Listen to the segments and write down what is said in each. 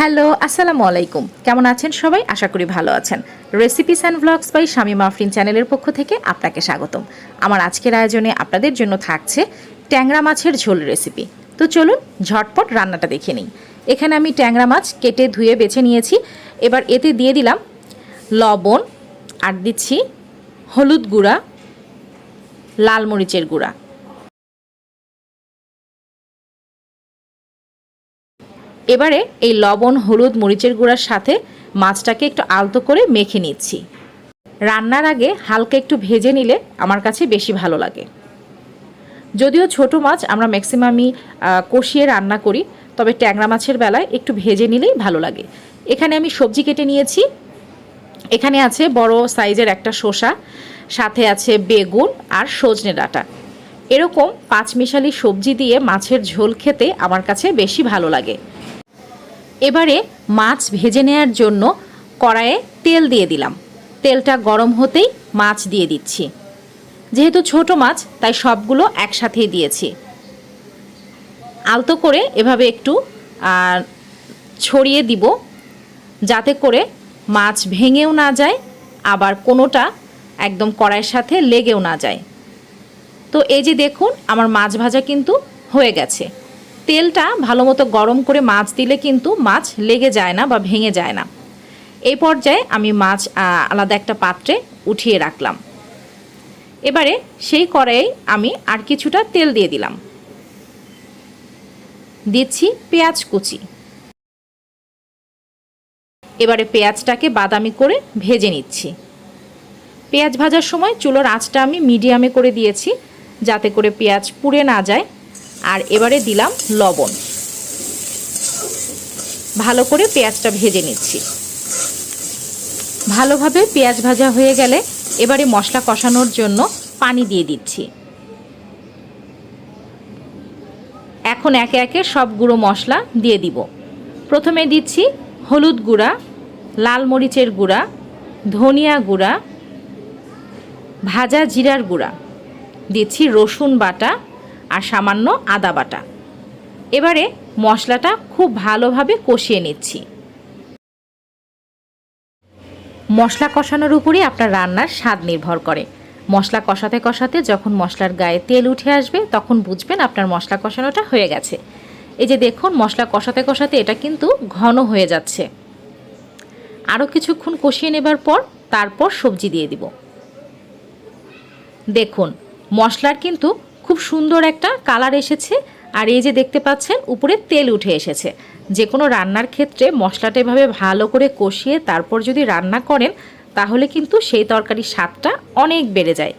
Hello, আসসালামু আলাইকুম। কেমন আছেন সবাই? আশা করি ভালো আছেন। রেসিপিস অ্যান্ড ভ্লগস বাই স্বামী মাফরিন চ্যানেলের পক্ষ থেকে আপনাকে স্বাগতম। আমার আজকের আয়োজনে আপনাদের জন্য থাকছে ট্যাংরা মাছের ঝোল রেসিপি তো চলুন, ঝটপট রান্নাটা দেখে নিই। এখানে আমি ট্যাংরা মাছ কেটে ধুয়ে বেছে নিয়েছি। এবার এতে দিয়ে দিলাম লবণ, আর দিচ্ছি হলুদ গুঁড়া, লাল মরিচের গুঁড়া। এবারে এই লবণ, হলুদ, মরিচের গুঁড়ার সাথে মাছটাকে একটু আলতো করে মেখে নিচ্ছি। রান্নার আগে হালকা একটু ভেজে নিলে আমার কাছে বেশি ভালো লাগে। যদিও ছোট মাছ আমরা ম্যাক্সিমামই কষিয়ে রান্না করি, তবে ট্যাংরা মাছের বেলায় একটু ভেজে নিলেই ভালো লাগে। এখানে আমি সবজি কেটে নিয়েছি। এখানে আছে বড় সাইজের একটা শসা, সাথে আছে বেগুন আর সজনে ডাঁটা। এরকম পাঁচমিশালি সবজি দিয়ে মাছের ঝোল খেতে আমার কাছে বেশি ভালো লাগে। এবারে মাছ ভেজে নেওয়ার জন্য কড়াইয়ে তেল দিয়ে দিলাম। তেলটা গরম হতেই মাছ দিয়ে দিচ্ছি। যেহেতু ছোট মাছ, তাই সবগুলো একসাথেই দিয়েছি। আলতো করে এভাবে একটু ছড়িয়ে দিব, যাতে করে মাছ ভেঙেও না যায়, আবার কোনোটা একদম কড়াইয়ের সাথে লেগেও না যায়। তো এই যে দেখুন, আমার মাছ ভাজা কিন্তু হয়ে গেছে। তেলটা ভালো মতো গরম করে মাছ দিলে কিন্তু মাছ লেগে যায় না বা ভেঙে যায় না। এই পর্যায়ে আমি মাছ আলাদা একটা পাত্রে উঠিয়ে রাখলাম। এবারে সেই কড়াইয়ে আমি আর কিছুটা তেল দিয়ে দিলাম। দিচ্ছি পেঁয়াজ কুচি। এবারে পেঁয়াজটাকে বাদামি করে ভেজে নিচ্ছি। পেঁয়াজ ভাজার সময় চুলোর আঁচটা আমি মিডিয়ামে করে দিয়েছি যাতে করে পেঁয়াজ পুড়ে না যায়। আর এবারে দিলাম লবণ। ভালো করে পেঁয়াজটা ভেজে নিচ্ছি। ভালোভাবে পেঁয়াজ ভাজা হয়ে গেলে এবারে মশলা কষানোর জন্য পানি দিয়ে দিচ্ছি। এখন একে একে সব গুঁড়ো মশলা দিয়ে দিব। প্রথমে দিচ্ছি হলুদ গুঁড়া, লাল মরিচের গুঁড়া, ধনিয়া গুঁড়া, ভাজা জিরার গুঁড়া। দিচ্ছি রসুন বাটা আর সামান্য আদা বাটা। এবারে মশলাটা খুব ভালোভাবে কষিয়ে নিচ্ছি। মশলা কষানোর উপরই আপনার রান্নার স্বাদ নির্ভর করে। মশলা কষাতে কষাতে যখন মশলার গায়ে তেল উঠে আসবে, তখন বুঝবেন আপনার মশলা কষানোটা হয়ে গেছে। এই যে দেখুন, মশলা কষাতে কষাতে এটা কিন্তু ঘন হয়ে যাচ্ছে। আরও কিছুক্ষণ কষিয়ে নেবার পর তারপর সবজি দিয়ে দিব। দেখুন, মশলার কিন্তু খুব সুন্দর একটা কালার এসেছে। আর এই যে দেখতে পাচ্ছেন, উপরে তেল উঠে এসেছে। যে কোনো রান্নার ক্ষেত্রে মশলাটা এভাবে ভালো করে কষিয়ে তারপর যদি রান্না করেন, তাহলে কিন্তু সেই তরকারির স্বাদটা অনেক বেড়ে যায়।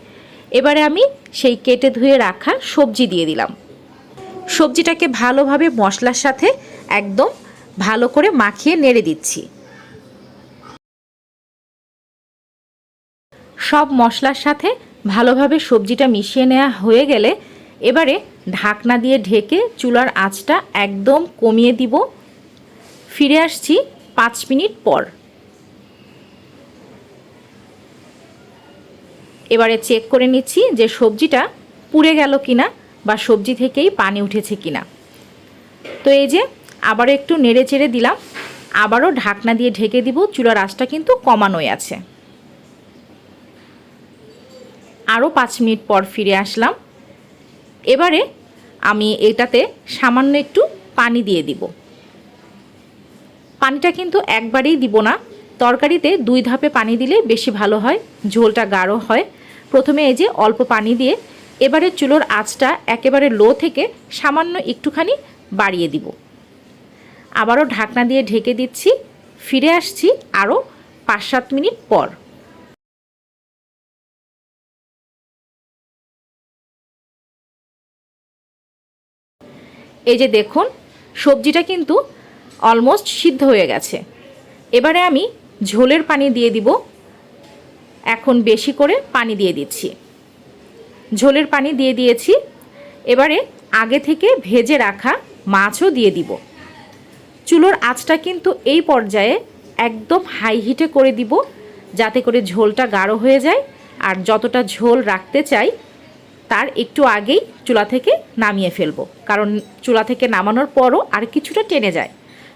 এবারে আমি সেই কেটে ধুয়ে রাখা সবজি দিয়ে দিলাম। সবজিটাকে ভালোভাবে মশলার সাথে একদম ভালো করে মাখিয়ে নেড়ে দিচ্ছি। সব মশলার সাথে ভালোভাবে সবজিটা মিশিয়ে নেওয়া হয়ে গেলে এবারে ঢাকনা দিয়ে ঢেকে চুলার আঁচটা একদম কমিয়ে দিব। ফিরে আসছি পাঁচ মিনিট পর। এবারে চেক করে নিচ্ছি যে সবজিটা পুড়ে গেল কিনা বা সবজি থেকেই পানি উঠেছে কিনা। তো এই যে আবারও একটু নেড়ে চেড়ে দিলাম, আবারও ঢাকনা দিয়ে ঢেকে দিব, চুলার আঁচটা কিন্তু কমানোই আছে। আরও পাঁচ মিনিট পর ফিরে আসলাম। এবারে আমি এটাতে সামান্য একটু পানি দিয়ে দিব। পানিটা কিন্তু একবারেই দিব না। তরকারিতে দুই ধাপে পানি দিলে বেশি ভালো হয়, ঝোলটা গাঢ় হয়। প্রথমে এই যে অল্প পানি দিয়ে এবারে চুলোর আঁচটা একেবারে লো থেকে সামান্য একটুখানি বাড়িয়ে দিব। আবারও ঢাকনা দিয়ে ঢেকে দিচ্ছি। ফিরে আসছি আরও পাঁচ সাত মিনিট পর। এই যে দেখুন, সবজিটা কিন্তু অলমোস্ট সিদ্ধ হয়ে গেছে। এবারে আমি ঝোলের পানি দিয়ে দিব। এখন বেশি করে পানি দিয়ে দিচ্ছি। ঝোলের পানি দিয়ে দিয়েছি। এবারে আগে থেকে ভেজে রাখা মাছও দিয়ে দিব। চুলোর আঁচটা কিন্তু এই পর্যায়ে একদম হাই হিটে করে দিব, যাতে করে ঝোলটা গাঢ় হয়ে যায়। আর যতটা ঝোল রাখতে চাই তার একটু আগেই চুলা থেকে নামিয়ে ফেলব। কারণ চুলা থেকে নামানোর পরও আর কিছুটা টেনে যায়।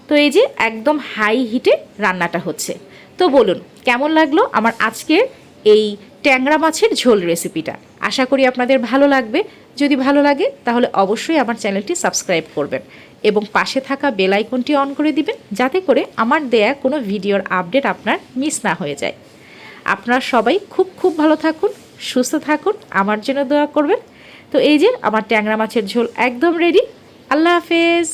তো এই যে একদম হাই হিটে রান্নাটা হচ্ছে। তো বলুন, কেমন লাগল আমার আজকের এই ট্যাংরা মাছের ঝোল রেসিপিটা আশা করি আপনাদের ভালো লাগবে। যদি ভালো লাগে, তাহলে অবশ্যই আমার চ্যানেলটি সাবস্ক্রাইব করবেন এবং পাশে থাকা বেল আইকনটি অন করে দিবেন, যাতে করে আমার দেয়া কোনো ভিডিওর আপডেট আপনার মিস না হয়ে যায়। আপনারা সবাই খুব খুব ভালো থাকুন। সুস্থ থাকুন, আমার জন্য দোয়া করবেন। তো এই যে, আমার ট্যাংরা মাছের ঝোল একদম রেডি আল্লাহ হাফেজ।